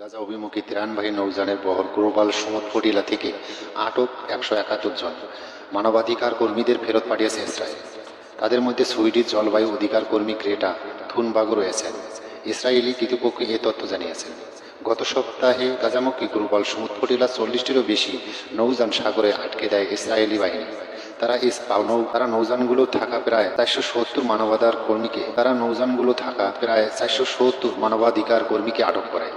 গাজা অভিমুখী ত্রাণবাহী নৌযানের বহর গ্লোবাল সমুদ ফটিলা থেকে আটক একশো একাত্তর জন। মানবাধিকার কর্মীদের ফেরত পাঠিয়েছে ইসরায়েল। তাদের মধ্যে সুইডিশ জলবায়ু অধিকার কর্মী ক্রেটা থুনবাগও রয়েছেন। ইসরায়েলি কর্তৃপক্ষ এ তথ্য জানিয়েছেন। গত সপ্তাহে গাজামুখী গ্লোবাল সমুদ ফটিলা চল্লিশটিরও বেশি নৌযান সাগরে আটকে দেয় ইসরায়েলি বাহিনী। তারা নৌ, তারা নৌযানগুলো থাকা প্রায় চারশো সত্তর মানবাধিকার কর্মীকে, তারা নৌযানগুলো থাকা প্রায় চারশো সত্তর মানবাধিকার কর্মীকে আটক করে।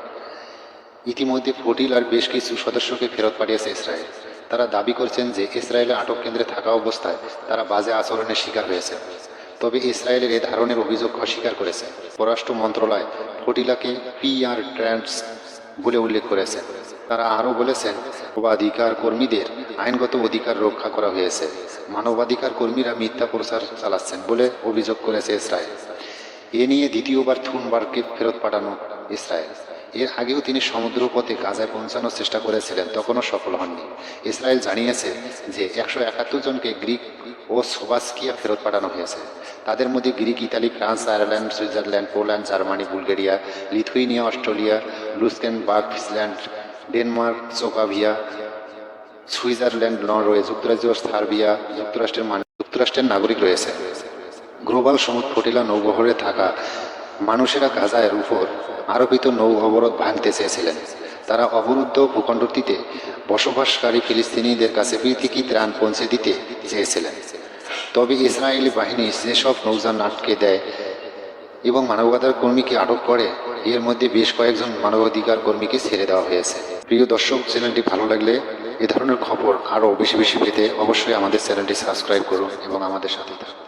ইতিমধ্যে ফটিল আর বেশ কিছু সদস্যকে ফেরত পাঠিয়েছে ইসরায়েল। তারা দাবি করছেন যে ইসরায়েলের আটক কেন্দ্রে থাকা অবস্থায় তারা বাজে আচরণের শিকার হয়েছে। তবে ইসরায়েলের এ ধরনের অভিযোগ অস্বীকার করেছে। পররাষ্ট্র মন্ত্রণালয় ফটিলাকে পিআর ট্রান্স বলে উল্লেখ করেছে। তারা আরও বলেছেন, মানবাধিকার কর্মীদের আইনগত অধিকার রক্ষা করা হয়েছে। মানবাধিকার কর্মীরা মিথ্যা প্রচার চালাচ্ছেন বলে অভিযোগ করেছে ইসরায়েল। এ নিয়ে দ্বিতীয়বার থুনবার্গকে ফেরত পাঠানো ইসরায়েল। এর আগেও তিনি সমুদ্রপথে গাজায় পৌঁছানোর চেষ্টা করেছিলেন, তখনও সফল হননি। ইসরায়েল জানিয়েছে যে একশো একাত্তর জনকে গ্রিক ও সোবাস্কিয়া ফেরত পাঠানো হয়েছে। তাদের মধ্যে Greek, Italy, France, Ireland, Switzerland, Poland, Germany, Bulgaria Lithuania Australia, Luxembourg ফিসল্যান্ড Denmark সোকাভিয়া Switzerland, Norway, যুক্তরাজ্য, সার্বিয়া, যুক্তরাষ্ট্রের যুক্তরাষ্ট্রের নাগরিক রয়েছে। গ্লোবাল সমুদ্র ফটিলা নৌবহরে থাকা মানুষেরা গাজায়ের উপর আরোপিত নৌ অবরোধ ভাঙতে চেয়েছিলেন। তারা অবরুদ্ধ ভূখণ্ডটিতে বসবাসকারী ফিলিস্তিনিদের কাছে প্রীতিকি ত্রাণ পৌঁছে দিতে চেয়েছিলেন। তবে ইসরায়েলি বাহিনী যেসব নৌযান আটকে দেয় এবং মানবাধিকার কর্মীকে আটক করে, এর মধ্যে বেশ কয়েকজন মানবাধিকার কর্মীকে ছেড়ে দেওয়া হয়েছে। প্রিয় দর্শক, চ্যানেলটি ভালো লাগলে এ ধরনের খবর আরও বেশি বেশি পেতে অবশ্যই আমাদের চ্যানেলটি সাবস্ক্রাইব করুন এবং আমাদের সাথে থাকুন।